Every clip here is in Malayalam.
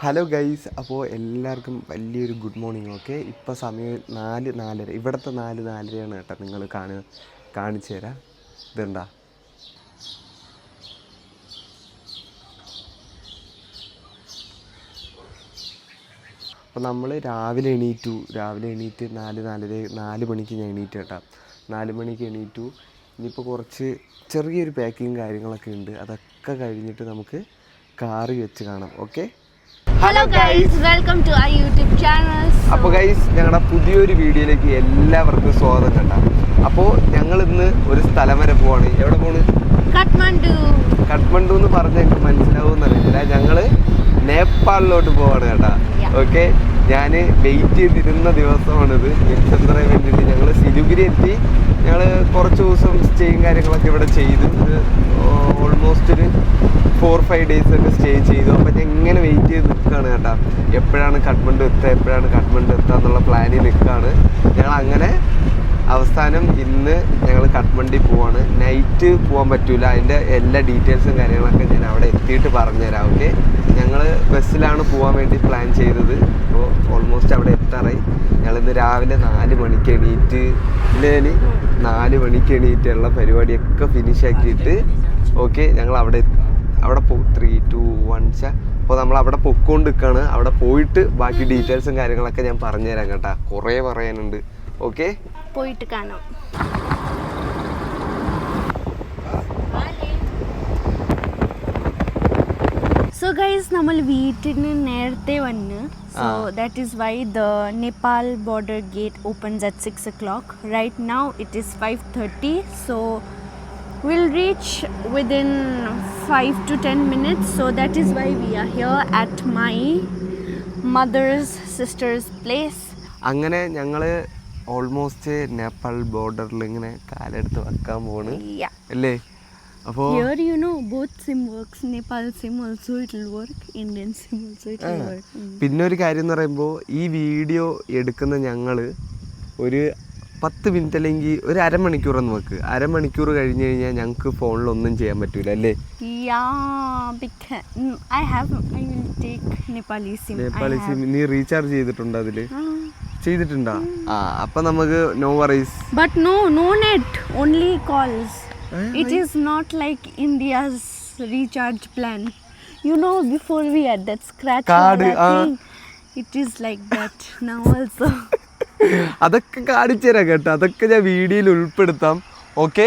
ഹലോ ഗൈസ് അപ്പോൾ എല്ലാവർക്കും വലിയൊരു ഗുഡ് മോർണിംഗ് ഓക്കെ ഇപ്പോൾ സമയം നാല് നാലര. ഇവിടുത്തെ നാല് നാലരയാണ് കേട്ടോ നിങ്ങൾ കാണുക കാണിച്ചു തരാം. ഇതുണ്ടാ? അപ്പോൾ നമ്മൾ രാവിലെ എണീറ്റു. രാവിലെ എണീറ്റ് നാല് നാലര നാല് മണിക്ക് ഞാൻ എണീറ്റ് കേട്ടോ. നാല് മണിക്ക് എണീറ്റു. ഇനിയിപ്പോൾ കുറച്ച് ചെറിയൊരു പാക്കിങ് കാര്യങ്ങളൊക്കെ ഉണ്ട്. അതൊക്കെ കഴിഞ്ഞിട്ട് നമുക്ക് കാറി വെച്ച് കാണാം okay hello guys welcome to I YouTube channel അപ്പോൾ ഗൈസ് ഞങ്ങളുടെ പുതിയൊരു വീഡിയോയിലേക്ക് എല്ലാവർക്കും സ്വാഗതം കണ്ട അപ്പോൾ ഞങ്ങൾ ഇന്ന് ഒരു സ്ഥലം വരെ പോവാണ്. എവിടെ പോണ്? കഠ്മണ്ഡു കഠ്മണ്ഡു എന്ന് പറഞ്ഞ എനിക്ക് മനസ്സിലാവും എന്നറിയില്ല ഞങ്ങൾ നേപ്പാളിലോട്ട് പോവാണ് കേട്ടാ. ഓക്കെ ഞാൻ വെയിറ്റ് ചെയ്തിരുന്ന ദിവസമാണിത്. എക്സെൻട്രയെ വേണ്ടിയിട്ട് ഞങ്ങൾ സിലുഗിരി എത്തി. ഞങ്ങൾ കുറച്ച് ദിവസം സ്റ്റേയും കാര്യങ്ങളൊക്കെ ഇവിടെ ചെയ്തു. ഓൾമോസ്റ്റ് ഒരു ഫോർ ഫൈവ് ഡേയ്സ് ഒക്കെ സ്റ്റേ ചെയ്തു. അപ്പം ഞാൻ ഇങ്ങനെ വെയിറ്റ് ചെയ്ത് നിൽക്കുകയാണ് കേട്ടോ. എപ്പോഴാണ് കഠ്മണ്ഡു എത്തുക എപ്പോഴാണ് കഠ്മണ്ഡു എത്തുക എന്നുള്ള പ്ലാനിൽ നിൽക്കുകയാണ്. ഞങ്ങൾ അങ്ങനെ അവസാനം ഇന്ന് ഞങ്ങൾ കഠ്മണ്ഡി പോവാണ്. നൈറ്റ് പോകാൻ പറ്റൂല. അതിന്റെ എല്ലാ ഡീറ്റെയിൽസും കാര്യങ്ങളൊക്കെ ഞാൻ അവിടെ എത്തിയിട്ട് പറഞ്ഞുതരാം ഓക്കെ ഞങ്ങൾ ബസ്സിലാണ് പോകാൻ വേണ്ടി പ്ലാൻ ചെയ്തത്. അപ്പോൾ ഓൾമോസ്റ്റ് അവിടെ എത്താറായി. ഞങ്ങൾ ഇന്ന് രാവിലെ നാല് മണിക്ക് എണീറ്റ് ഇല്ലേ അനി? നാല് മണിക്ക് എണീറ്റുള്ള പരിപാടിയൊക്കെ ഫിനിഷ് ആക്കിയിട്ട് ഓക്കെ ഞങ്ങൾ അവിടെ അവിടെ പോ ത്രീ ടു വൺ ച അപ്പോൾ നമ്മൾ അവിടെ പൊക്കോണ്ട് നിൽക്കുകയാണ് അവിടെ പോയിട്ട് ബാക്കി ഡീറ്റെയിൽസും കാര്യങ്ങളൊക്കെ ഞാൻ പറഞ്ഞുതരാം കേട്ടോ. കുറേ പറയാനുണ്ട് ഓക്കെ പോയിട്ട് കാണാം. സോ ഗൈസ് നമ്മൾ വീട്ടിന് നേരത്തെ വന്ന് so that is why the Nepal border gate opens at six o'clock right now it is five thirty so will reach within 5 to 10 minutes so that is why we are here at my mother's sister's place അങ്ങനെ ഞങ്ങൾ ഓൾമോസ്റ്റ് നേപ്പാൾ ബോർഡറിൽ ഇങ്ങനെ കാലെടുത്ത് വെക്കാൻ പോണ്. അല്ലേ? അപ്പോൾ here you know both sim works. Nepal sim also it will work. Indian sim also it will work. Mm. പിന്നെ ഒരു കാര്യം എന്ന് പറയുമ്പോൾ ഈ വീഡിയോ എടുക്കുന്ന ഞങ്ങൾ ഒരു പത്ത് മിനിറ്റ് അല്ലെങ്കിൽ ഒരു അരമണിക്കൂർ എന്ന് വെക്ക്. അരമണിക്കൂർ കഴിഞ്ഞ് കഴിഞ്ഞാൽ ഞങ്ങൾക്ക് ഫോണിൽ ഒന്നും ചെയ്യാൻ പറ്റൂല അല്ലേ? നേപ്പാളി സിം നീ റീചാർജ് ചെയ്തിട്ടുണ്ട് Ah. ചെയ്തിട്ടുണ്ടോ? ആ അപ്പൊ നമുക്ക് no worries but no no net only calls it is not like India's recharge plan you know before we had that scratch card it is like that now also അതൊക്കെ കാണിച്ചു കേട്ടോ. അതൊക്കെ ഞാൻ വീഡിയോയിൽ ഉൾപ്പെടുത്താം. ഓക്കെ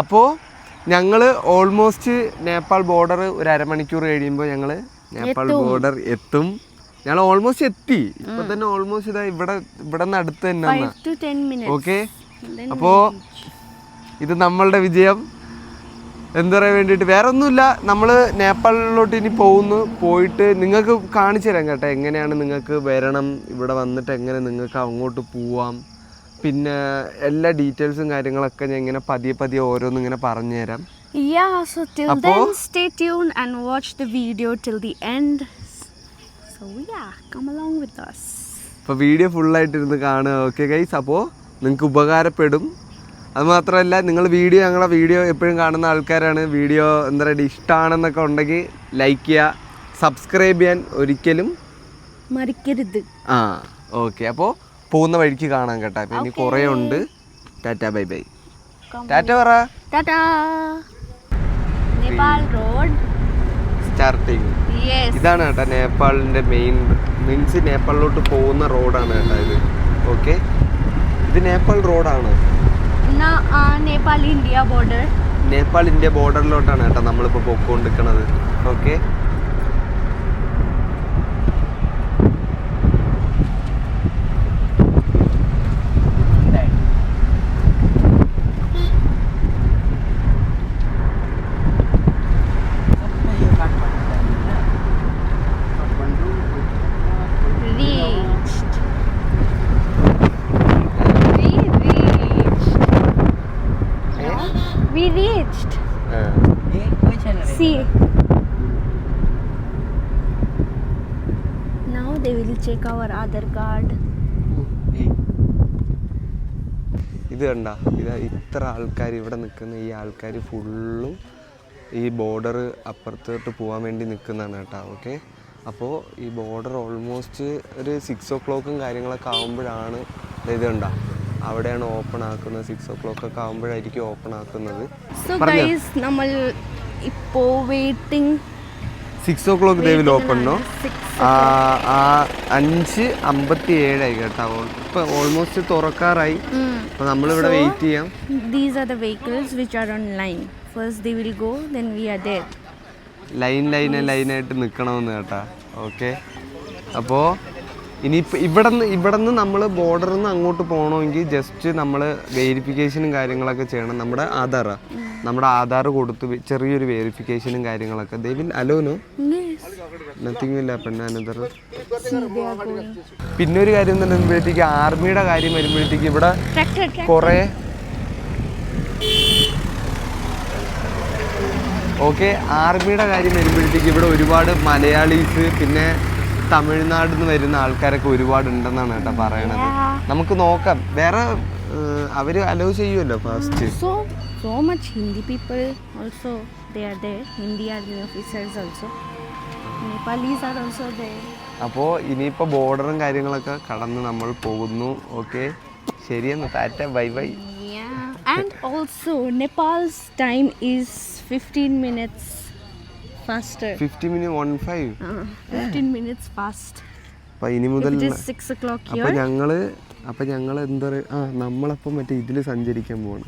അപ്പോ ഞങ്ങൾ ഓൾമോസ്റ്റ് നേപ്പാൾ ബോർഡർ ഒരു അരമണിക്കൂർ കഴിയുമ്പോൾ ഞങ്ങൾ നേപ്പാൾ ബോർഡർ എത്തും. ഞങ്ങൾ ഓൾമോസ്റ്റ് എത്തി. ഇപ്പൊ തന്നെ ഓൾമോസ്റ്റ് ഇതാ ഇവിടെ ഇവിടെ നിന്ന് അടുത്ത് തന്നെ. Okay reach. ഇത് നമ്മളുടെ വിജയം. എന്താ പറയാൻ വേണ്ടിയിട്ട്? വേറെ ഒന്നുമില്ല നമ്മൾ നേപ്പാളിലോട്ട് ഇനി പോകുന്നു. പോയിട്ട് നിങ്ങൾക്ക് കാണിച്ചു തരാം കേട്ടോ. എങ്ങനെയാണ് നിങ്ങൾക്ക് വരണം? ഇവിടെ വന്നിട്ട് എങ്ങനെ നിങ്ങൾക്ക് അങ്ങോട്ട് പോവാം? പിന്നെ എല്ലാ ഡീറ്റെയിൽസും കാര്യങ്ങളൊക്കെ ഞാൻ ഇങ്ങനെ പതിയെ പതിയെ ഓരോന്നും ഇങ്ങനെ പറഞ്ഞു തരാം Yeah, so till Apo? then, stay tuned and watch the video till the end. Yeah, come along with us. അപ്പോൾ വീഡിയോ ഫുള്ളായിട്ടിരുന്ന് കാണുക. ഓക്കെ ഗൈസ് അപ്പോൾ നിങ്ങൾക്ക് ഉപകാരപ്പെടും. അതുമാത്രമല്ല നിങ്ങൾ വീഡിയോ ഞങ്ങളെ വീഡിയോ എപ്പോഴും കാണുന്ന ആൾക്കാരാണ്. വീഡിയോ എന്താ പറയുക ഇഷ്ടമാണെന്നൊക്കെ ഉണ്ടെങ്കിൽ ലൈക്ക് ചെയ്യുക സബ്സ്ക്രൈബ് ചെയ്യാൻ ഒരിക്കലും മറിക്കരുത് ആ ഓക്കെ അപ്പോൾ പോകുന്ന വഴിക്ക് കാണാം കേട്ടോ. അപ്പം ഇനി കുറേ ഉണ്ട്. ടാറ്റ ബൈ ബൈ ടാറ്റ പറ. Tata! Nepal Road. Yes. ഇതാണ് കേട്ടോ നേപ്പാളിന്റെ മെയിൻ മീൻസ് നേപ്പാളിലോട്ട് പോകുന്ന റോഡാണ് കേട്ടോ ഇത്. ഓക്കെ ഇത് നേപ്പാൾ റോഡാണ് Nepal India border. Nepal India ബോർഡറിലോട്ടാണ് കേട്ടോ നമ്മളിപ്പോൾ പൊക്കോണ്ടിരിക്കണത് okay We reached. See. Now they will check our other card. ഇത് കണ്ട ഇത് ഇത്ര ആൾക്കാർ ഇവിടെ നിൽക്കുന്ന ഈ ആൾക്കാർ ഫുള്ളും ഈ ബോർഡർ അപ്പുറത്തോട്ട് പോകാൻ വേണ്ടി നിൽക്കുന്നതാണ് കേട്ടോ ഓക്കെ അപ്പോൾ ഈ ബോർഡർ ഓൾമോസ്റ്റ് ഒരു സിക്സ് ഓ ക്ലോക്കും കാര്യങ്ങളൊക്കെ ആകുമ്പോഴാണ് ഇത് കണ്ട അവിടെയാണ് ഓപ്പൺ ആക്കുന്നത്. സിക്സ് ഓ ക്ലോക്ക് ഒക്കെ ആകുമ്പോഴായിരിക്കും ഓപ്പൺ ആക്കുന്നത്. സോ ഗൈസ് നമ്മൾ ഇപ്പോ വെയിറ്റിംഗ് സിക്സ് ഓ ക്ലോക്ക് ദേവിൽ ആ അഞ്ച് അമ്പത്തി ഏഴായി കേട്ടോ. ഇപ്പൊ ഓൾമോസ്റ്റ് തുറക്കാറായി. അപ്പൊ നമ്മളിവിടെ വെയിറ്റ് ചെയ്യാം. These are the vehicles which are on line first they will go then we are there line line ലൈനായിട്ട് നിൽക്കണമെന്ന് കേട്ടാ. ഓക്കെ അപ്പോൾ ഇനിയിപ്പോൾ ഇവിടെ നിന്ന് ഇവിടെ നിന്ന് നമ്മൾ ബോർഡറിൽ നിന്ന് അങ്ങോട്ട് പോകണമെങ്കിൽ ജസ്റ്റ് നമ്മൾ വെരിഫിക്കേഷനും കാര്യങ്ങളൊക്കെ ചെയ്യണം. നമ്മുടെ ആധാർ നമ്മുടെ ആധാർ കൊടുത്ത് ചെറിയൊരു വെരിഫിക്കേഷനും കാര്യങ്ങളൊക്കെ. ദേവിൻ അലോനോ. നത്തിങ് ഇല്ല. പെണ്ണാനന്തർ പിന്നെ ഒരു കാര്യം എന്ന് പറയുമ്പോഴത്തേക്ക് ആർമിയുടെ കാര്യം വരുമ്പോഴത്തേക്ക് ഇവിടെ കുറേ ഓക്കെ ആർമിയുടെ കാര്യം വരുമ്പോഴത്തേക്ക് ഇവിടെ ഒരുപാട് മലയാളീസ് പിന്നെ തമിഴ്നാട്ടിൽ നിന്ന് വരുന്ന ആൾക്കാരൊക്കെ ഒരുപാട് ഉണ്ടെന്നാണ് കേട്ടോ പറയണത്. നമുക്ക് നോക്കാം. വേറെ അവർ അലോ ചെയ്യുമല്ലോ first so so much Hindi people also are there. Hindi army officers also are also there. അപ്പോൾ ഇനിയിപ്പോൾ ബോർഡറും കാര്യങ്ങളൊക്കെ കടന്ന് നമ്മൾ പോകുന്നു. ഓക്കെ ശരിയെന്ന് tata bye bye. And also Nepal's time is fifteen 15 faster. Fifty minute one five Uh, 15 minutes fast. അപ്പോൾ ഇനി മുതൽ it is 6 o'clock അപ്പൊ here, ഞങ്ങൾ അപ്പൊ ഞങ്ങൾ എന്താ പറയുക ആ നമ്മളപ്പം മറ്റേ ഇതിൽ സഞ്ചരിക്കാൻ പോവാണ്.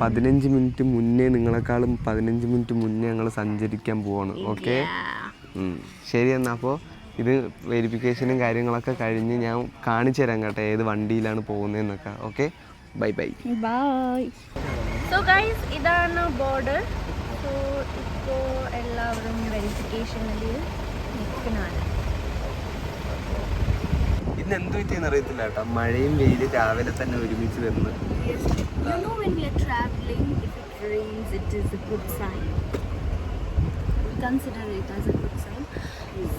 പതിനഞ്ച് മിനിറ്റ് മുന്നേ നിങ്ങളെക്കാളും പതിനഞ്ച് മിനിറ്റ് മുന്നേ ഞങ്ങൾ സഞ്ചരിക്കാൻ പോവാണ് ഓക്കെ. ശരി എന്നാ അപ്പോൾ ഇത് വെരിഫിക്കേഷനും കാര്യങ്ങളൊക്കെ കഴിഞ്ഞ് ഞാൻ കാണിച്ചു തരാം കേട്ടോ ഏത് വണ്ടിയിലാണ് പോകുന്നതെന്നൊക്കെ okay? Bye bye. Bye so guys, ഇതാണ് ബോർഡർ ഇപ്പോൾ എല്ലാവരും വെരിഫിക്കേഷനിൽ നിൽക്കുന്നതാണ്. ഇന്ന് എന്ത് പറ്റിയെന്ന് അറിയത്തില്ല കേട്ടോ. മഴയും വെയിലും രാവിലെ തന്നെ ഒരുമിച്ച് sign. Consider it as a good sign.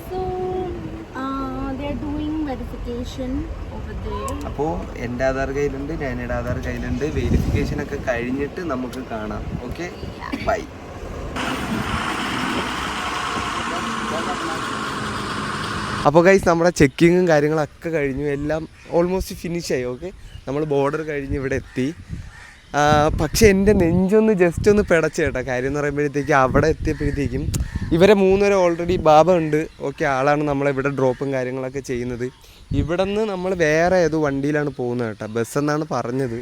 So uh, they are doing verification over there. അപ്പോൾ എന്റെ ആധാർ കയ്യിലുണ്ട് ഞാനയുടെ ആധാർ കയ്യിലുണ്ട്. വെരിഫിക്കേഷൻ ഒക്കെ കഴിഞ്ഞിട്ട് നമുക്ക് കാണാം. ഓക്കെ ബൈ അപ്പോൾ ഗൈസ് നമ്മുടെ ചെക്കിങ്ങും കാര്യങ്ങളൊക്കെ കഴിഞ്ഞു. എല്ലാം ഓൾമോസ്റ്റ് ഫിനിഷായി ഓക്കെ നമ്മൾ ബോർഡർ കഴിഞ്ഞ് ഇവിടെ എത്തി. പക്ഷെ എന്റെ നെഞ്ചൊന്ന് ജസ്റ്റ് ഒന്ന് പിടച്ചേട്ടാ കാര്യം എന്ന് പറയുമ്പോഴത്തേക്ക് അവിടെ എത്തിയപ്പോഴത്തേക്കും ഇവരെ മൂന്നുപേരെ ഓൾറെഡി ബാബ ഉണ്ട്. ഓക്കെ ആളാണ് നമ്മളിവിടെ ഡ്രോപ്പും കാര്യങ്ങളൊക്കെ ചെയ്യുന്നത്. ഇവിടെ നിന്ന് നമ്മൾ വേറെ ഏതോ വണ്ടിയിലാണ് പോകുന്നത് കേട്ടോ. ബസ് എന്നാണ് പറഞ്ഞത്.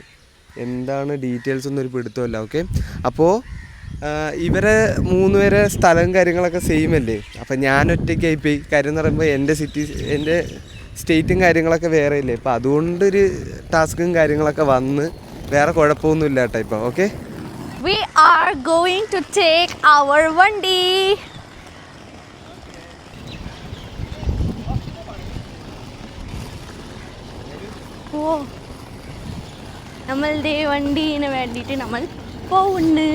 എന്താണ് ഡീറ്റെയിൽസ് ഒന്നും ഒരു പിടുത്തമല്ല ഓക്കെ അപ്പോൾ ഇവരെ മൂന്നുപേരെ സ്ഥലവും കാര്യങ്ങളൊക്കെ സെയിം അല്ലേ? അപ്പം ഞാൻ ഒറ്റയ്ക്കായി പോയി. കാര്യം എന്ന് പറയുമ്പോൾ എന്റെ സിറ്റി എന്റെ സ്റ്റേറ്റും കാര്യങ്ങളൊക്കെ വേറെ ഇല്ലേ അപ്പം അതുകൊണ്ടൊരു ടാസ്കും കാര്യങ്ങളൊക്കെ വന്ന് വേറെ കുഴപ്പമൊന്നുമില്ല കേട്ടോ ഇപ്പം okay we are going to take our വണ്ടി. നമ്മളുടെ വണ്ടീന് വേണ്ടിയിട്ട് നമ്മൾ പോകുന്നു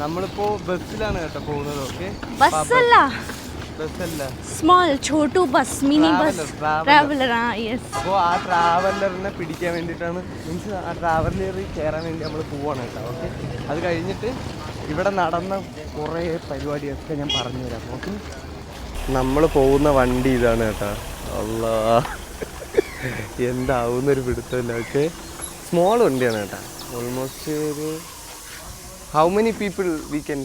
നമ്മളിപ്പോ ബസ്സിലാണ് കേട്ടോ പോകുന്നത് ഓക്കെ ബസ്സല്ല. ബസ്സല്ല. സ്മോൾ ഛോട്ടു ബസ് മിനി ബസ്. ട്രാവലർ ആ യെസ് അപ്പോൾ ആ ട്രാവലറിനെ പിടിക്കാൻ വേണ്ടിയിട്ടാണ് മീൻസ് ആ ട്രാവലറിൽ കയറാൻ വേണ്ടി നമ്മൾ പോവാണ് കേട്ടോ ഓക്കെ അത് കഴിഞ്ഞിട്ട് ഇവിടെ നടന്ന കുറേ പരിപാടിയൊക്കെ ഞാൻ പറഞ്ഞു പറഞ്ഞുതരാം ഓക്കെ നമ്മൾ പോകുന്ന വണ്ടി ഇതാണ് കേട്ടോ. അല്ല എന്താവുന്നൊരു പിടുത്തമില്ല ഓക്കെ സ്മോൾ വണ്ടിയാണ് കേട്ടോ. ഓൾമോസ്റ്റ് ഒരു how many people we can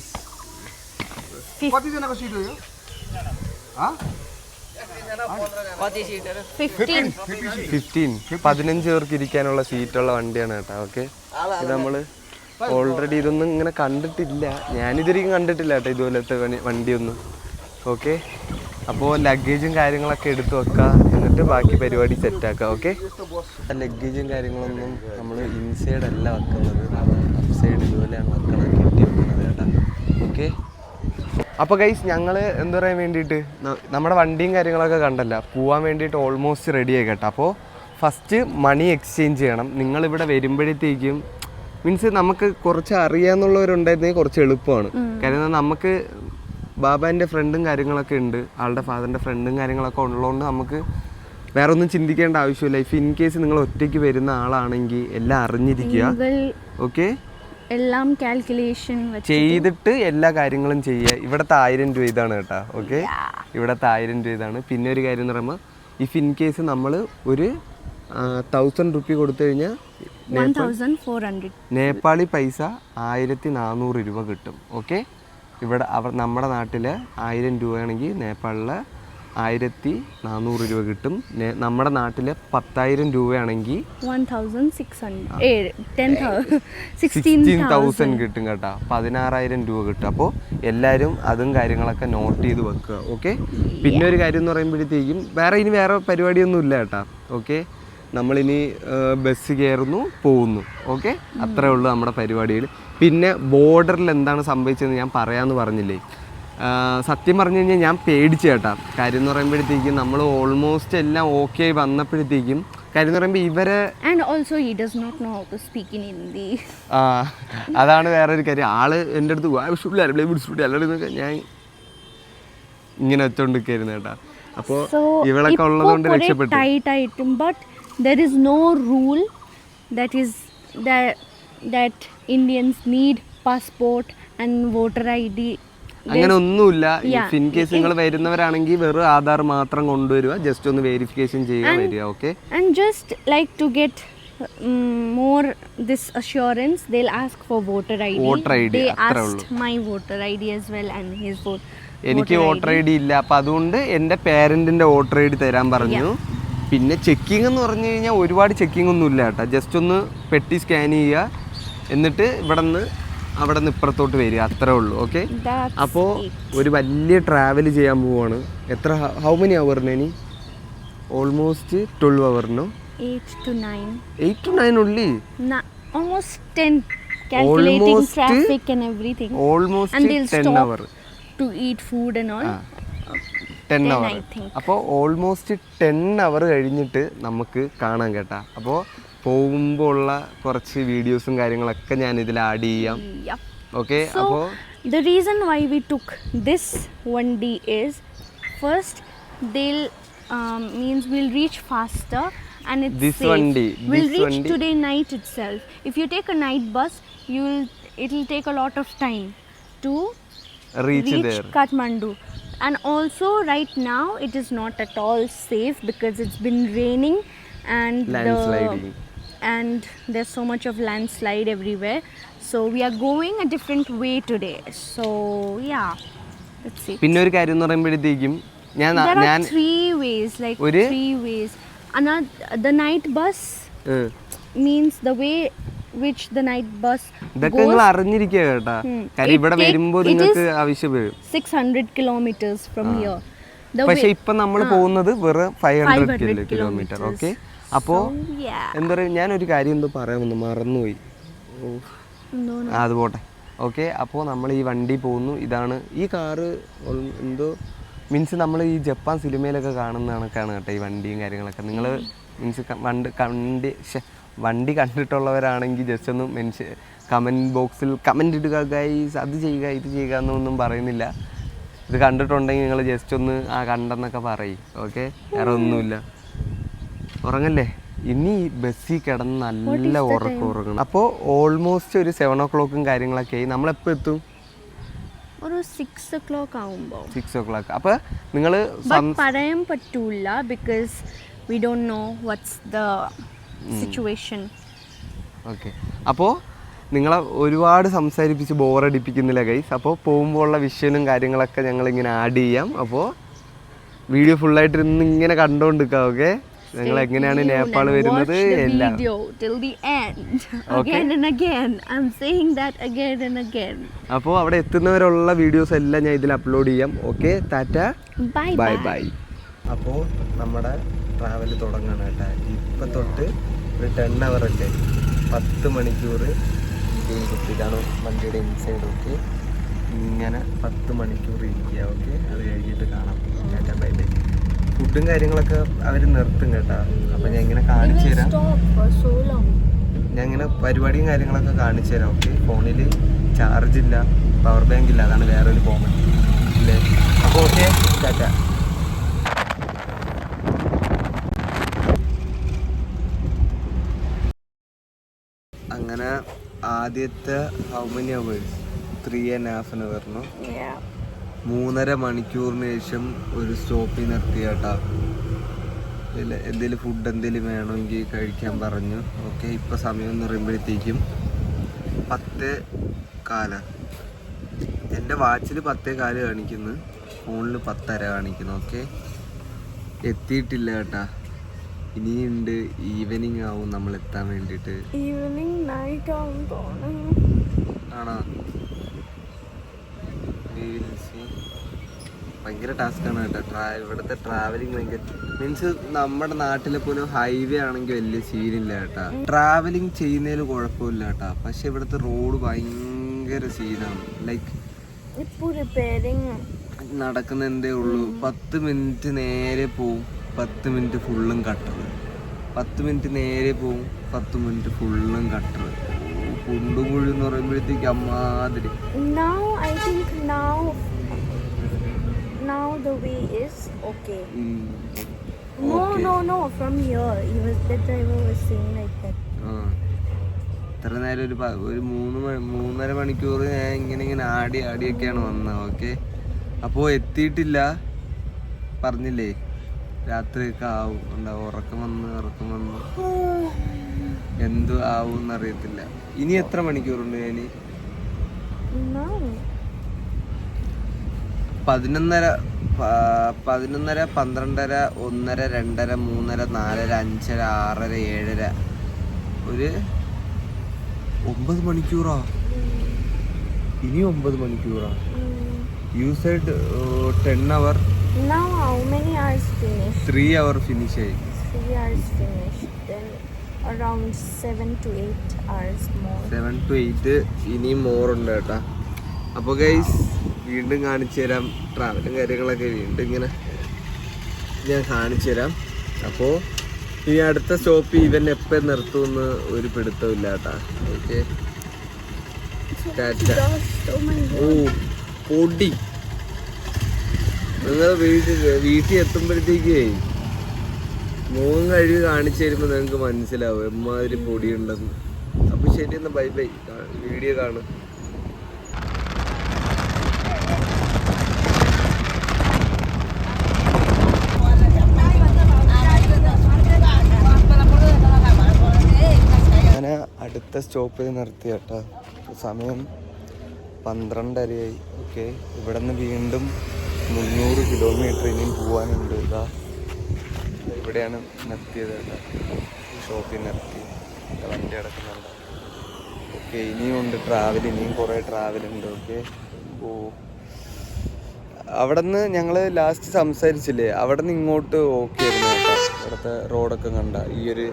fifteen പതിനഞ്ച് പേർക്ക് ഇരിക്കാനുള്ള സീറ്റുള്ള വണ്ടിയാണ് കേട്ടോ. ഓക്കെ ഇത് നമ്മൾ ഓൾറെഡി ഇതൊന്നും ഇങ്ങനെ കണ്ടിട്ടില്ല. ഞാനിതുവരെയും കണ്ടിട്ടില്ല കേട്ടോ ഇതുപോലത്തെ വണ്ടി- വണ്ടിയൊന്നും. ഓക്കെ അപ്പോൾ ലഗേജും കാര്യങ്ങളൊക്കെ എടുത്ത് വെക്കാം. എന്നിട്ട് ബാക്കി പരിപാടി സെറ്റാക്കാം ഓക്കെ ലഗേജും കാര്യങ്ങളൊന്നും നമ്മൾ ഇൻസൈഡ് അല്ല വെക്കുന്നത്. ഔട്ട്സൈഡ് ഇതുപോലെയാണ് വെക്കണം കെട്ടി വെക്കണത് കേട്ടോ. ഓക്കെ അപ്പോൾ ഗൈസ് ഞങ്ങൾ എന്താ പറയാൻ വേണ്ടിയിട്ട്? നമ്മുടെ വണ്ടിയും കാര്യങ്ങളൊക്കെ കണ്ടല്ല. പോവാൻ വേണ്ടിയിട്ട് ഓൾമോസ്റ്റ് റെഡി ആയി കേട്ടോ. അപ്പോൾ ഫസ്റ്റ് മണി എക്സ്ചേഞ്ച് ചെയ്യണം. നിങ്ങളിവിടെ വരുമ്പോഴത്തേക്കും മീൻസ് നമുക്ക് കുറച്ച് അറിയാന്നുള്ളവരുണ്ടായിരുന്നെങ്കിൽ കുറച്ച് എളുപ്പമാണ്. കാര്യം നമുക്ക് ബാബാന്റെ ഫ്രണ്ടും കാര്യങ്ങളൊക്കെ ഉണ്ട്. ആളുടെ ഫാദറിന്റെ ഫ്രണ്ടും കാര്യങ്ങളൊക്കെ ഉള്ളതുകൊണ്ട് നമുക്ക് വേറെ ഒന്നും ചിന്തിക്കേണ്ട ആവശ്യമില്ല. ഇഫ് ഇൻ കേസ് നിങ്ങൾ ഒറ്റയ്ക്ക് വരുന്ന ആളാണെങ്കിൽ എല്ലാം അറിഞ്ഞിരിക്കുക. ഓക്കെ എല്ലാം കാൽക്കുലേഷൻ ചെയ്തിട്ട് എല്ലാ കാര്യങ്ങളും ചെയ്യുക. ഇവിടത്തെ ആയിരം രൂപ ഇതാണ് കേട്ടോ. ഓക്കെ ഇവിടത്തെ ആയിരം രൂപ ഇതാണ്. പിന്നെ ഒരു കാര്യം എന്ന് പറയുമ്പോൾ ഇഫ് ഇൻ കേസ് നമ്മൾ ഒരു തൗസൻഡ് റുപ്പി കൊടുത്തു കഴിഞ്ഞാൽ നേപ്പാളി പൈസ ആയിരത്തി നാനൂറ് രൂപ കിട്ടും. ഓക്കെ ഇവിടെ അവർ നമ്മുടെ നാട്ടിൽ ആയിരം രൂപയാണെങ്കിൽ നേപ്പാളിൽ ആയിരത്തി നാനൂറ് രൂപ കിട്ടും. നമ്മുടെ നാട്ടിൽ പത്തായിരം രൂപയാണെങ്കിൽ തൗസൻഡ് സിക്സ്റ്റീൻ കിട്ടും കേട്ടോ. പതിനാറായിരം രൂപ കിട്ടും. അപ്പോൾ എല്ലാവരും അതും കാര്യങ്ങളൊക്കെ നോട്ട് ചെയ്ത് വെക്കുക ഓക്കെ പിന്നെ ഒരു കാര്യം എന്ന് പറയുമ്പോഴത്തേക്കും വേറെ ഇനി വേറെ പരിപാടിയൊന്നും ഇല്ല കേട്ടോ ഓക്കെ നമ്മളിനി ബസ് കയറുന്നു പോകുന്നു ഓക്കെ അത്രേ ഉള്ളൂ നമ്മുടെ പരിപാടികൾ പിന്നെ ബോർഡറിൽ എന്താണ് സംഭവിച്ചതെന്ന് ഞാൻ പറയാമെന്ന് പറഞ്ഞില്ലേ? സത്യം പറഞ്ഞു കഴിഞ്ഞാൽ ഞാൻ പേടിച്ചു കേട്ടാ. കാര്യം എന്ന് പറയുമ്പോഴത്തേക്കും നമ്മൾ ഓൾമോസ്റ്റ് എല്ലാം ഓക്കെ ആയി വന്നപ്പോഴത്തേക്കും കാര്യം എന്ന് പറയുമ്പോൾ ഇവരെ and also he does not know how to speak in Hindi ആ അതാണ് വേറെ ഒരു കാര്യം. ആൾ എന്റെ അടുത്ത് "വാ, വിളിച്ചിട്ടില്ല, അല്ലേ, വിളിച്ചിട്ടില്ല, അല്ലേ" എന്നൊക്കെ ഞാൻ ഇങ്ങനെ വെച്ചോണ്ടിരിക്കായിരുന്നു കേട്ടാ. അപ്പോ ഇവളൊക്കെ ഉള്ളതുകൊണ്ട് രക്ഷപ്പെട്ടു. ടൈറ്റ് ആയിട്ടും but there is no rule that is that Indians need passport and voter I D അങ്ങനെ ഒന്നുമില്ല Yeah. ഇൻ കേസ് നിങ്ങൾ വരുന്നവരാണെങ്കിൽ വെറും ആധാർ മാത്രം കൊണ്ടുവരിക ജസ്റ്റ് ഒന്ന് വെരിഫിക്കേഷൻ ചെയ്യുക വരിക okay and just like to get more more this assurance they'll ask for voter id Voter ID, they asked my voter id as well and his vote എനിക്ക് വോട്ടർ ഐ ഡി ഇല്ല. അപ്പം അതുകൊണ്ട് എന്റെ പേരന്റിന്റെ വോട്ടർ ഐ ഡി തരാൻ പറഞ്ഞു. പിന്നെ ചെക്കിംഗ് എന്ന് പറഞ്ഞു കഴിഞ്ഞാൽ ഒരുപാട് ചെക്കിംഗ് ഒന്നും ഇല്ല കേട്ടോ. ജസ്റ്റ് ഒന്ന് പെട്ടി സ്കാൻ ചെയ്യുക. എന്നിട്ട് ഇവിടെ നിന്ന് അവിടെ നിന്ന് ഇപ്പുറത്തോട്ട് വരിക അത്രേ ഉള്ളൂ ഓക്കെ അപ്പോൾ ഒരു വലിയ ട്രാവൽ ചെയ്യാൻ പോവാണ്. എത്ര ഹൗ മെനി അവറിന് ഇനി? ഓൾമോസ്റ്റ് ട്വൽവ് അവറിനോ 8 to 9 എയ്റ്റ് ടു നയൻ ഉള്ളി Na- almost 10 calculating Almost traffic and everything. and almost ten hour to eat food and all. 10 hour I think. അപ്പോൾ ഓൾമോസ്റ്റ് ടെൻ അവർ കഴിഞ്ഞിട്ട് നമുക്ക് കാണാൻ കേട്ടാ. അപ്പോൾ പോകുമ്പോൾ ഉള്ള കുറച്ച് വീഡിയോസും കാര്യങ്ങളൊക്കെ ഞാൻ ഇതിൽ ആഡ് ചെയ്യാം ഓക്കെ അപ്പോൾ the reason why we took this d is first they'll um, means we'll reach and it's This safe. one day, we'll this reach one day. today night itself if you take a night bus you'll it'll take a lot of time to reach, reach there. Kathmandu. And also, right now, it is not at all safe because it's been raining and Landsliding. the and there's so much of landslide everywhere. So we are going a different way today. So yeah, let's see. പിന്നെ ഒരു കാര്യം എന്ന് പറയുമ്പോഴത്തേക്കും ഞാൻ There are ഞാൻ three ways, like ഒരു- three ways. Another, the night bus uh. means the way which the night bus ഇതൊക്കെ goes നിങ്ങൾ അറിഞ്ഞിരിക്കുക കേട്ടാ Hmm. കാര്യം It ഇവിടെ take- it നിങ്ങൾക്ക് is- ആവശ്യം വരും 600 kilometers from here. The പക്ഷെ way, ഇപ്പൊ നമ്മൾ പോകുന്നത് വെറും ഫൈവ് ഹൺഡ്രഡ് 500 കിലോമീറ്റർ kilometers. ഓക്കെ അപ്പോൾ yeah. എന്താ പറയുക ഞാനൊരു കാര്യം എന്തോ പറയാൻ വന്നു മറന്നുപോയി അത് പോട്ടെ. ഓക്കെ അപ്പോൾ നമ്മൾ ഈ വണ്ടി പോകുന്നു ഇതാണ് ഈ കാറ് എന്തോ മീൻസ് നമ്മൾ ഈ ജപ്പാൻ സിനിമയിലൊക്കെ കാണുന്ന കണക്കാണ് കേട്ടോ ഈ വണ്ടിയും കാര്യങ്ങളൊക്കെ. നിങ്ങൾ മീൻസ് വണ്ടി കണ്ടി വണ്ടി കണ്ടിട്ടുള്ളവരാണെങ്കിൽ ജസ്റ്റ് ഒന്ന് മെൻഷൻ കമന്റ് ബോക്സിൽ കമന്റ് ഇടുക ഗൈസ് അത് ചെയ്യുക ഇത് ചെയ്യുക എന്നൊന്നും പറയുന്നില്ല. ഇത് കണ്ടിട്ടുണ്ടെങ്കിൽ നിങ്ങൾ ജസ്റ്റ് ഒന്ന് ആ കണ്ടെന്നൊക്കെ പറയും. ഓക്കെ വേറെ ഒന്നുമില്ല. ഉറങ്ങല്ലേ? ഇനി ബസ്സിൽ കിടന്ന് നല്ല ഉറക്കം ഉറങ്ങണം. അപ്പോൾ ഓൾമോസ്റ്റ് ഒരു സെവൻ ഓ ക്ലോക്കും കാര്യങ്ങളൊക്കെ ആയി. നമ്മളെപ്പോൾ എത്തും? ഒരു സിക്സ് ഒ ക്ലോക്ക് ആകുമ്പോൾ സിക്സ് ഒ ക്ലോക്ക് അപ്പോൾ നിങ്ങൾ പറയാൻ പറ്റൂല because we don't know what's the situation okay അപ്പോൾ നിങ്ങളെ ഒരുപാട് സംസാരിപ്പിച്ച് ബോറടിപ്പിക്കുന്നില്ല ഗൈസ് അപ്പോൾ പോകുമ്പോൾ ഉള്ള വിഷനും കാര്യങ്ങളൊക്കെ ഞങ്ങൾ ഇങ്ങനെ ആഡ് ചെയ്യാം. അപ്പോൾ വീഡിയോ ഫുള്ളായിട്ട് ഇന്ന് ഇങ്ങനെ കണ്ടുകൊണ്ടിരിക്കാം ഓക്കെ നിങ്ങൾ എങ്ങനെയാണ് നേപ്പാൾ വരുന്നത്? എല്ലാം. അപ്പോൾ അവിടെ എത്തുന്നവരുള്ള വീഡിയോസ് എല്ലാം ഞാൻ ഇതിൽ അപ്ലോഡ് ചെയ്യാം. ഓക്കെ ടാറ്റ ബൈ ബൈ അപ്പോൾ നമ്മുടെ ട്രാവൽ തുടങ്ങണം കേട്ടോ. ഇപ്പം തൊട്ട് ഒരു ടെൻ അവർ അല്ലേ പത്ത് മണിക്കൂർ കുത്തിയിട്ടാണ് വണ്ടിയുടെ ഇൻസൈഡ് ഓക്കെ ഇങ്ങനെ പത്ത് മണിക്കൂർ ഇരിക്കുക. ഓക്കെ അത് കഴിഞ്ഞിട്ട് കാണാം. ടാറ്റ ബൈ ബൈ ഫുഡും കാര്യങ്ങളൊക്കെ അവർ നിർത്തും കേട്ടോ. അപ്പൊ ഞാൻ ഇങ്ങനെ കാണിച്ചു തരാം. ഞാൻ ഇങ്ങനെ പരിപാടിയും കാര്യങ്ങളൊക്കെ കാണിച്ചു തരാം ഓക്കെ ഫോണിൽ ചാർജ് ഇല്ല പവർ ബാങ്ക് ഇല്ല അതാണ് വേറൊരു കോമൺ അല്ലേ അപ്പോൾ ഓക്കെ ടാറ്റ. അങ്ങനെ ആദ്യത്തെ how many hours three and half എന്ന് പറഞ്ഞു. മൂന്നര മണിക്കൂറിന് ശേഷം ഒരു സ്റ്റോപ്പിൽ നിർത്തി കേട്ടാ. ഇതിൽ എന്തെങ്കിലും ഫുഡ് എന്തെങ്കിലും വേണമെങ്കിൽ കഴിക്കാൻ പറഞ്ഞു. ഓക്കെ ഇപ്പം സമയം എന്ന് പറയുമ്പോഴത്തേക്കും പത്ത് കാല. എന്റെ വാച്ചിൽ പത്തേ കാൽ കാണിക്കുന്നു. ഫോണിൽ പത്തര കാണിക്കുന്നു. ഓക്കെ. എത്തിയിട്ടില്ല കേട്ടാ. ഇനിയുണ്ട് ഈവനിങ് ആവും നമ്മൾ എത്താൻ വേണ്ടിയിട്ട്. ഈവനിങ് നൈറ്റ് ആവും. ആണോ? See. ഭയങ്കര ടാസ്ക്കാണ് കേട്ടോ. ട്രാ ഇവിടുത്തെ ട്രാവലിംഗ് ഭയങ്കര മീൻസ് നമ്മുടെ നാട്ടിലെ പോലും ഹൈവേ ആണെങ്കിൽ വലിയ സീനില്ല കേട്ടാ. ട്രാവലിംഗ് ചെയ്യുന്നതിൽ കുഴപ്പമില്ല കേട്ടാ. പക്ഷെ ഇവിടുത്തെ റോഡ് ഭയങ്കര സീനാണ് ലൈക്ക് നടക്കുന്നതേ ഉള്ളൂ. പത്ത് മിനിറ്റ് നേരെ പോവും. പത്ത് മിനിറ്റ് ഫുള്ളും കട്ടർ പത്ത് മിനിറ്റ് നേരെ പോവും. പത്ത് മിനിറ്റ് ഫുള്ളും കട്ടർ കുണ്ടും കുഴി എന്ന് പറയുമ്പോഴത്തേക്ക് അമ്മാതിരി Now, I think now, now the way is okay. ഉം. No, Okay. no, no. From here, he was the driver was saying like that. ആ. ഇത്ര നേരം ഒരു പ- ഒരു മൂന്ന് മണി മൂന്നര മണിക്കൂർ ഞാൻ ഇങ്ങനെ ഇങ്ങനെ ആടി ആടിയൊക്കെയാണ് വന്നത് ഓക്കെ അപ്പോൾ എത്തിയിട്ടില്ല പറഞ്ഞില്ലേ രാത്രിയൊക്കെ ആവും ഉണ്ടാവും ഉറക്കം വന്ന് ഉറക്കം വന്ന് എന്തു ആവും അറിയത്തില്ല ഇനി എത്ര മണിക്കൂറുണ്ട് ഞാൻ No. പതിനൊന്നര പതിനൊന്നര പന്ത്രണ്ടര ഒന്നര രണ്ടര മൂന്നര നാലര അഞ്ചര ആറര ഏഴര. ഒരു ഒമ്പത് മണിക്കൂറാ? ഇനി ഒമ്പത് മണിക്കൂറാ. You side ten hour? Three hour finish ആയി. Around 7 to 8 hours more. Seven to eight ഇനിയും ഉണ്ട് കേട്ടോ. അപ്പോൾ ഗൈസ് വീണ്ടും കാണിച്ചു തരാം ട്രാവലും കാര്യങ്ങളൊക്കെ വീണ്ടും ഇങ്ങനെ ഞാൻ കാണിച്ചു തരാം. അപ്പോൾ ഈ അടുത്ത സ്റ്റോപ്പ് ഇവൻ എപ്പോൾ നിർത്തുമെന്ന് ഒരു പിടുത്തമില്ല കേട്ടാ. ഓക്കെ oh ഓ. പൊടി. നിങ്ങൾ വീട്ടിൽ വീട്ടിൽ എത്തുമ്പോഴത്തേക്കേ മുഖം കഴിവ് കാണിച്ചു തരുമ്പോൾ നിങ്ങൾക്ക് മനസ്സിലാവും എമ്മാതിരി പൊടിയുണ്ടെന്ന്. അപ്പൊ ശരി എന്നാ ബൈ ബൈ. വീഡിയോ കാണും. അടുത്ത സ്റ്റോപ്പിൽ നിർത്തി കേട്ടോ. സമയം പന്ത്രണ്ടരയായി. ഓക്കെ. ഇവിടെ നിന്ന് വീണ്ടും മുന്നൂറ് കിലോമീറ്റർ ഇനിയും പോകാനുണ്ട് ഇതാ. ഇവിടെയാണ് നിർത്തിയത് ഷോപ്പിൽ നിർത്തി. വണ്ടി അടക്കുന്നുണ്ട് ഓക്കെ ഇനിയും ഉണ്ട് ട്രാവൽ ഇനിയും കുറേ ട്രാവൽ ഉണ്ട്. ഓക്കെ ഓ. അവിടെ നിന്ന് ഞങ്ങൾ ലാസ്റ്റ് സംസാരിച്ചില്ലേ? അവിടെ നിന്ന് ഇങ്ങോട്ട് ഓക്കെ ആയിരുന്നു കേട്ടോ. ഇവിടുത്തെ റോഡൊക്കെ കണ്ട. ഈ ഒരു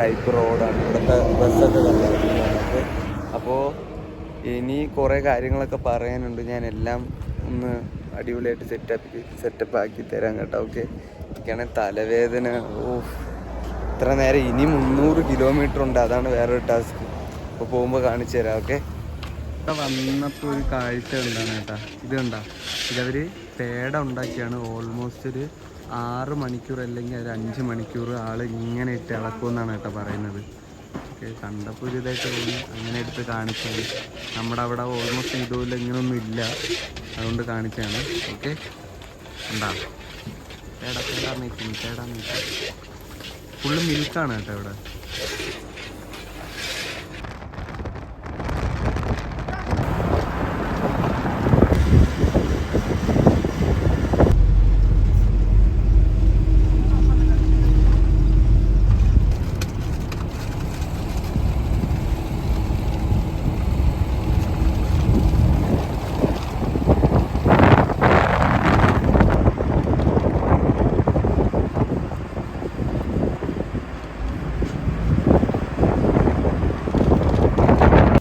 ടൈപ്പ് റോഡാണ് ഇവിടുത്തെ ബസ്സൊക്കെ കണ്ടത് അപ്പോൾ ഇനി കുറേ കാര്യങ്ങളൊക്കെ പറയാനുണ്ട്. ഞാൻ എല്ലാം ഒന്ന് അടിപൊളിയായിട്ട് സെറ്റപ്പ് സെറ്റപ്പ് ആക്കി തരാം കേട്ടോ. ഓക്കെ എനിക്കാണെങ്കിൽ തലവേദന. ഓ ഇത്ര നേരം ഇനി മുന്നൂറ് കിലോമീറ്റർ ഉണ്ട്. അതാണ് വേറൊരു ടാസ്ക് അപ്പോൾ പോകുമ്പോൾ കാണിച്ചു തരാം ഓക്കെ വന്നപ്പോൾ ഒരു കാഴ്ച ഉണ്ടാണ് കേട്ടാ. ഇത് ഉണ്ടാ ഇതവർ പേട ഉണ്ടാക്കിയാണ്. ഓൾമോസ്റ്റ് ഒരു ആറ് മണിക്കൂർ അല്ലെങ്കിൽ ഒരു അഞ്ച് മണിക്കൂർ ആൾ ഇങ്ങനെ ഇട്ട് ഇളക്കുമെന്നാണ് കേട്ടോ പറയുന്നത്. ഓക്കെ കണ്ടപ്പോൾ ഒരു ഇതായിട്ട് തോന്നി. അങ്ങനെ എടുത്ത് കാണിച്ചാണ്. നമ്മുടെ അവിടെ ഓൾമോസ്റ്റ് ഇതുപോലെ ഇങ്ങനൊന്നും ഇല്ല. അതുകൊണ്ട് കാണിച്ചാണ്. ഓക്കെ ഉണ്ടാ peda peda making peda making full മിൽക്കാണ് കേട്ടോ ഇവിടെ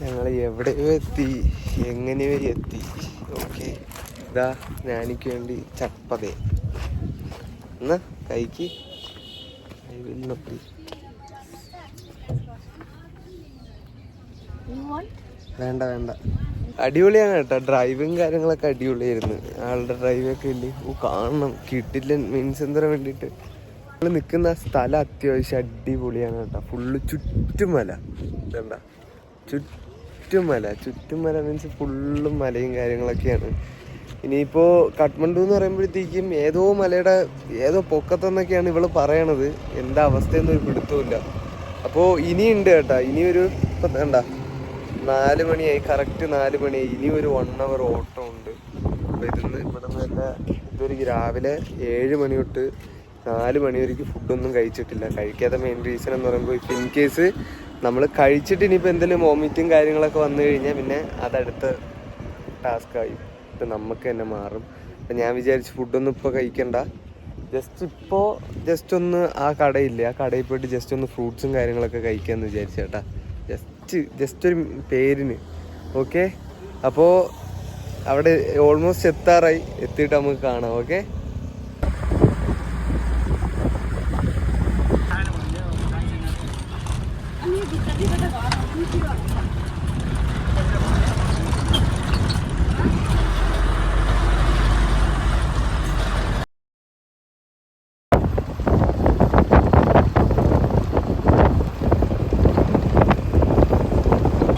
ഞങ്ങൾ എവിടെയോ എത്തി എങ്ങനെയോ എത്തി ഓക്കെ ഇതാ ഞാനിക്ക് വേണ്ടി ചപ്പത. എന്നാ കൈക്ക്? വേണ്ട വേണ്ട. അടിപൊളിയാണ് കേട്ടോ. ഡ്രൈവിങ് കാര്യങ്ങളൊക്കെ അടിപൊളിയായിരുന്നു. ആളുടെ ഡ്രൈവൊക്കെ ഇല്ലേ ഓ കാണണം. കിട്ടില്ല മീൻസ് എന്തിനാ വേണ്ടിയിട്ട്. നമ്മൾ നിൽക്കുന്ന സ്ഥലം അത്യാവശ്യം അടിപൊളിയാണ് കേട്ടോ. ഫുള്ള് ചുറ്റുമല. ഇതണ്ട? ചുറ്റുമല. ചുറ്റും മല ചുറ്റും മല മീൻസ് ഫുള്ളും മലയും കാര്യങ്ങളൊക്കെയാണ്. ഇനിയിപ്പോൾ കഠ്മണ്ഡു എന്ന് പറയുമ്പോഴത്തേക്കും ഏതോ മലയുടെ ഏതോ പൊക്കത്തെന്നൊക്കെയാണ് ഇവൾ പറയണത്. എന്താ അവസ്ഥയെന്നൊരു പിടുത്തമില്ല അപ്പോൾ ഇനിയുണ്ട് കേട്ടാ. ഇനിയൊരു ഇപ്പം വേണ്ട നാല് മണിയായി. കറക്റ്റ് നാല് മണിയായി. ഇനി ഒരു വൺ അവർ ഓട്ടം ഉണ്ട്. അപ്പോൾ ഇതിന്ന് ഇവിടെ നിന്ന് ഇതൊരു രാവിലെ ഏഴ് മണി തൊട്ട് നാല് മണി വരേക്ക് ഫുഡൊന്നും കഴിച്ചിട്ടില്ല. കഴിക്കാത്ത മെയിൻ റീസൺ എന്ന് പറയുമ്പോൾ ഇപ്പം ഇൻ കേസ് നമ്മൾ കഴിച്ചിട്ട് ഇനിയിപ്പോൾ എന്തെങ്കിലും വോമിറ്റും കാര്യങ്ങളൊക്കെ വന്നു കഴിഞ്ഞാൽ പിന്നെ അതടുത്ത ടാസ്ക്കായി ഇപ്പം നമുക്ക് തന്നെ മാറും. അപ്പം ഞാൻ വിചാരിച്ച് ഫുഡൊന്നും ഇപ്പോൾ കഴിക്കണ്ട. ജസ്റ്റ് ഇപ്പോൾ ജസ്റ്റ് ഒന്ന് ആ കടയില്ലേ ആ കടയിൽ പോയിട്ട് ജസ്റ്റ് ഒന്ന് ഫ്രൂട്ട്സും കാര്യങ്ങളൊക്കെ കഴിക്കാമെന്ന് വിചാരിച്ചു ചേട്ടാ ജസ്റ്റ് ജസ്റ്റ് ഒരു പേരിന്. ഓക്കെ അപ്പോൾ അവിടെ ഓൾമോസ്റ്റ് എത്താറായി. എത്തിയിട്ട് നമുക്ക് കാണാം ഓക്കെ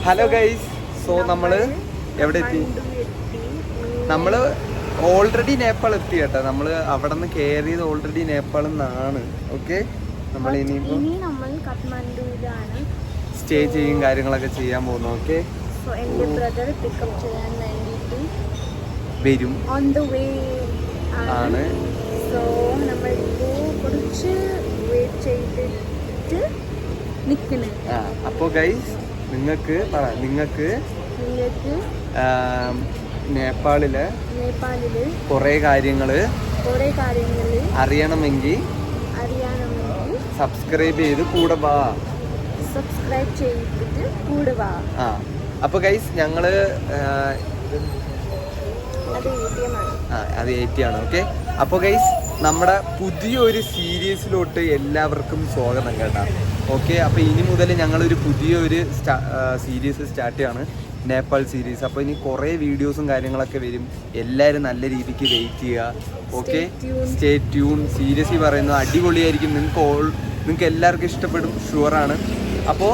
ഹലോ ഗൈസ് സോ നമ്മൾ എവിടെ എത്തി? നമ്മൾ ഓൾറെഡി നേപ്പാൾ എത്തി കേട്ടോ. നമ്മൾ അവിടെ നിന്ന് കയറിയത് ഓൾറെഡി നേപ്പാളിൽ നിന്നാണ്. ഓക്കെ നമ്മൾ ഇനിയിപ്പോ ഇനി സ്റ്റേ ചെയ്യും കാര്യങ്ങളൊക്കെ ചെയ്യാൻ പോകുന്നു. ഓക്കെ വരും. ഓൺ ദ വേ ആണ്. സോ നമ്മളിപ്പോൾ കുറച്ച് വെയിറ്റ് ചെയ്തിട്ട് നിൽക്കുന്നു അപ്പോ ഗൈസ് നിങ്ങൾക്ക് പറ നിങ്ങൾക്ക് നിങ്ങൾക്ക് നേപ്പാളിലെ നേപ്പാളിൽ കുറേ കാര്യങ്ങൾ കുറേ കാര്യങ്ങൾ അറിയണമെങ്കിൽ അറിയണമെങ്കിൽ സബ്സ്ക്രൈബ് ചെയ്ത് കൂടെ വാ. സബ്സ്ക്രൈബ് ചെയ്തിട്ട് കൂടെ വാ. ആ അപ്പോൾ ഗൈസ് ഞങ്ങൾ ആ, അത് എ ആ അത് എയ്റ്റി ആണ് ഓക്കെ അപ്പോൾ ഗൈസ് നമ്മുടെ പുതിയൊരു സീരീസിലോട്ട് എല്ലാവർക്കും സ്വാഗതം കേട്ടോ. ഓക്കെ അപ്പോൾ ഇനി മുതൽ ഞങ്ങളൊരു പുതിയൊരു സീരീസ് സ്റ്റാർട്ട് ചെയ്യാണ്. നേപ്പാൾ സീരീസ് അപ്പോൾ ഇനി കുറേ വീഡിയോസും കാര്യങ്ങളൊക്കെ വരും. എല്ലാവരും നല്ല രീതിക്ക് വെയിറ്റ് ചെയ്യുക ഓക്കെ? സ്റ്റേ ട്യൂൺ സീരിയസ്ലി പറയുന്നത് അടിപൊളിയായിരിക്കും. നിങ്ങൾക്ക് ഓൾ നിങ്ങൾക്ക് എല്ലാവർക്കും ഇഷ്ടപ്പെടും. ഷുവറാണ് അപ്പോൾ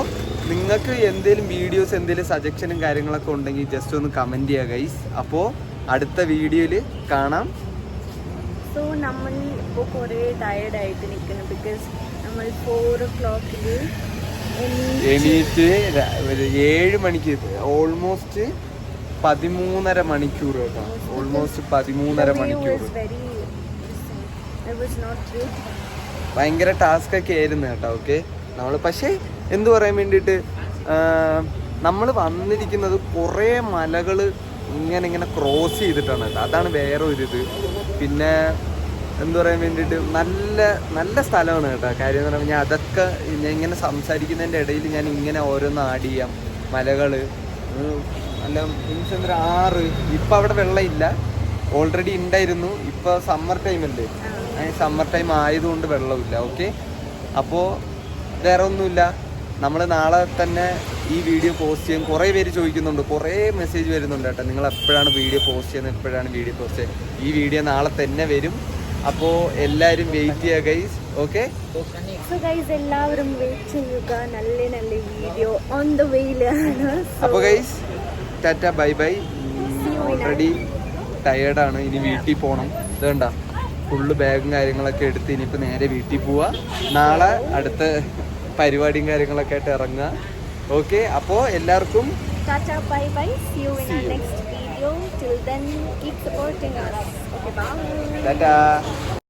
നിങ്ങൾക്ക് എന്തെങ്കിലും വീഡിയോസ് എന്തെങ്കിലും സജഷനും കാര്യങ്ങളൊക്കെ ഉണ്ടെങ്കിൽ ജസ്റ്റ് ഒന്ന് കമന്റ് ചെയ്യുക ഗൈസ് അപ്പോൾ അടുത്ത വീഡിയോയിൽ കാണാം. സോ നമ്മൾ ഇപ്പോൾ കുറേ ടയർഡായിട്ട് നിൽക്കുന്നു ബിക്കോസ് നമ്മൾ ഫോർ ഒ ക്ലോക്കിൽ എണീറ്റ് ഒരു ഏഴ് മണിക്ക് ഓൾമോസ്റ്റ് പതിമൂന്നര മണിക്കൂർ കേട്ടോ. ഓൾമോസ്റ്റ് പതിമൂന്നര മണിക്കൂർ. ഭയങ്കര ടാസ്ക് ഒക്കെ ആയിരുന്നു കേട്ടോ ഓക്കെ നമ്മൾ പക്ഷേ എന്തു പറയാൻ വേണ്ടിയിട്ട് നമ്മൾ വന്നിരിക്കുന്നത് കുറേ മലകൾ ഇങ്ങനെ ഇങ്ങനെ ക്രോസ് ചെയ്തിട്ടാണ് കേട്ടോ. അതാണ് വേറെ ഒരു ഇത് പിന്നെ എന്തു പറയാൻ വേണ്ടിയിട്ട് നല്ല നല്ല സ്ഥലമാണ് കേട്ടോ. കാര്യം എന്ന് പറഞ്ഞാൽ ഞാൻ അതൊക്കെ ഞാൻ ഇങ്ങനെ സംസാരിക്കുന്നതിന്റെ ഇടയിൽ ഞാൻ ഇങ്ങനെ ഓരോന്ന് ആഡ് ചെയ്യാം. മലകൾ നല്ല മീൻസ് എന്താ ആറ്. ഇപ്പം അവിടെ വെള്ളമില്ല. ഓൾറെഡി ഉണ്ടായിരുന്നു. ഇപ്പോൾ സമ്മർ ടൈം അല്ലേ? സമ്മർ ടൈം ആയതുകൊണ്ട് വെള്ളമില്ല. ഓക്കെ അപ്പോൾ വേറെ ഒന്നുമില്ല. നമ്മൾ നാളെ തന്നെ ഈ വീഡിയോ പോസ്റ്റ് ചെയ്യും. കുറേ പേര് ചോദിക്കുന്നുണ്ട്. കുറേ മെസ്സേജ് വരുന്നുണ്ട് കേട്ടോ. നിങ്ങൾ എപ്പോഴാണ് വീഡിയോ പോസ്റ്റ് ചെയ്യുന്നത്? എപ്പോഴാണ് വീഡിയോ പോസ്റ്റ് ചെയ്യുന്നത്? ഈ വീഡിയോ നാളെ തന്നെ വരും. അപ്പോൾ എല്ലാരും വെയിറ്റ് ചെയ്യുക ഗൈസ് ഓക്കെ സോ ഗൈസ് എല്ലാവരും വെയിറ്റ് ചെയ്യുക. നല്ല നല്ല വീഡിയോ ഓൺ ദ വേയില അപ്പോൾ guys tata bye bye already tired ആണ്. ടയേർഡാണ് ഇനി വീട്ടിൽ പോകണം വേണ്ട ഫുള്ള് ബാഗും കാര്യങ്ങളൊക്കെ എടുത്ത് ഇനിയിപ്പോൾ നേരെ വീട്ടിൽ പോവാ. നാളെ അടുത്ത പരിപാടിയും കാര്യങ്ങളൊക്കെ ആയിട്ട് ഇറങ്ങുക ഓക്കെ അപ്പോൾ എല്ലാവർക്കും Tata, bye bye See you in next video till then keep Till then, Diba? Goodbye.